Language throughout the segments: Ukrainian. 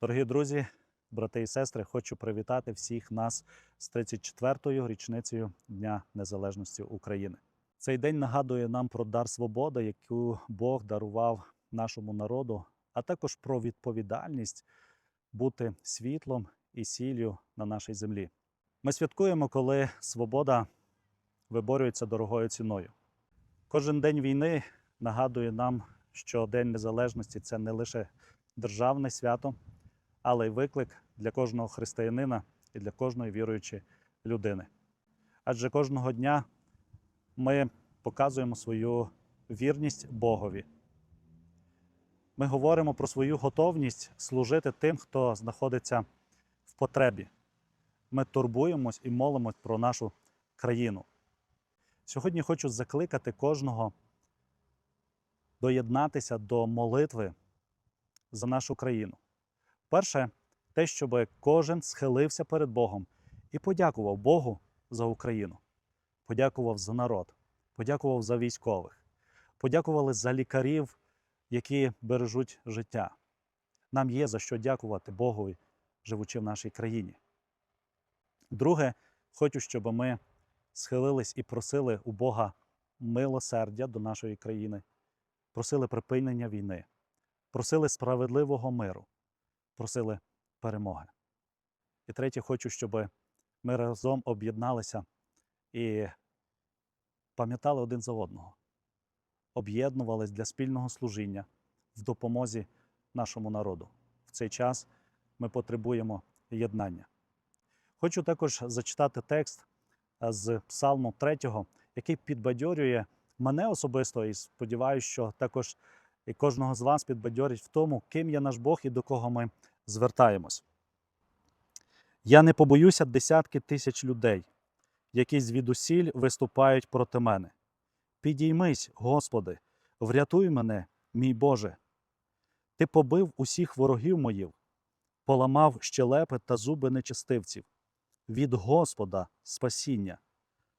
Дорогі друзі, брати і сестри, хочу привітати всіх нас з 34-ю річницею Дня Незалежності України. Цей день нагадує нам про дар свободи, яку Бог дарував нашому народу, а також про відповідальність бути світлом і сіллю на нашій землі. Ми святкуємо, коли свобода виборюється дорогою ціною. Кожен день війни нагадує нам, що День Незалежності це не лише державне свято, але й виклик для кожного християнина і для кожної віруючої людини. Адже кожного дня ми показуємо свою вірність Богові. Ми говоримо про свою готовність служити тим, хто знаходиться в потребі. Ми турбуємось і молимось про нашу країну. Сьогодні хочу закликати кожного доєднатися до молитви за нашу країну. Перше, те, щоб кожен схилився перед Богом і подякував Богу за Україну, подякував за народ, подякував за військових, подякували за лікарів, які бережуть життя. Нам є за що дякувати Богові, живучи в нашій країні. Друге, хочу, щоб ми схилились і просили у Бога милосердя до нашої країни, просили припинення війни, просили справедливого миру, просили перемоги. І третє, хочу, щоб ми разом об'єдналися і пам'ятали один за одного, об'єднувались для спільного служіння в допомозі нашому народу. В цей час ми потребуємо єднання. Хочу також зачитати текст е, з Псалму 3, який підбадьорює мене особисто, і сподіваюся, що також і кожного з вас підбадьорить в тому, ким є наш Бог і до кого ми звертаємось. Я не побоюся десятки тисяч людей, які звідусіль виступають проти мене. Підіймись, Господи, врятуй мене, мій Боже. Ти побив усіх ворогів моїх, поламав щелепи та зуби нечестивців. Від Господа спасіння,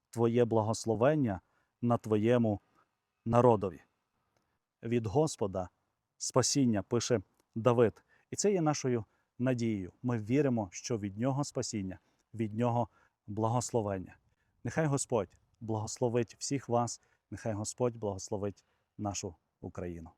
Твоє благословення на Твоєму народові. Від Господа спасіння, пише Давид. І це є нашою надією. Ми віримо, що від нього спасіння, від нього благословення. Нехай Господь благословить всіх вас, нехай Господь благословить нашу Україну.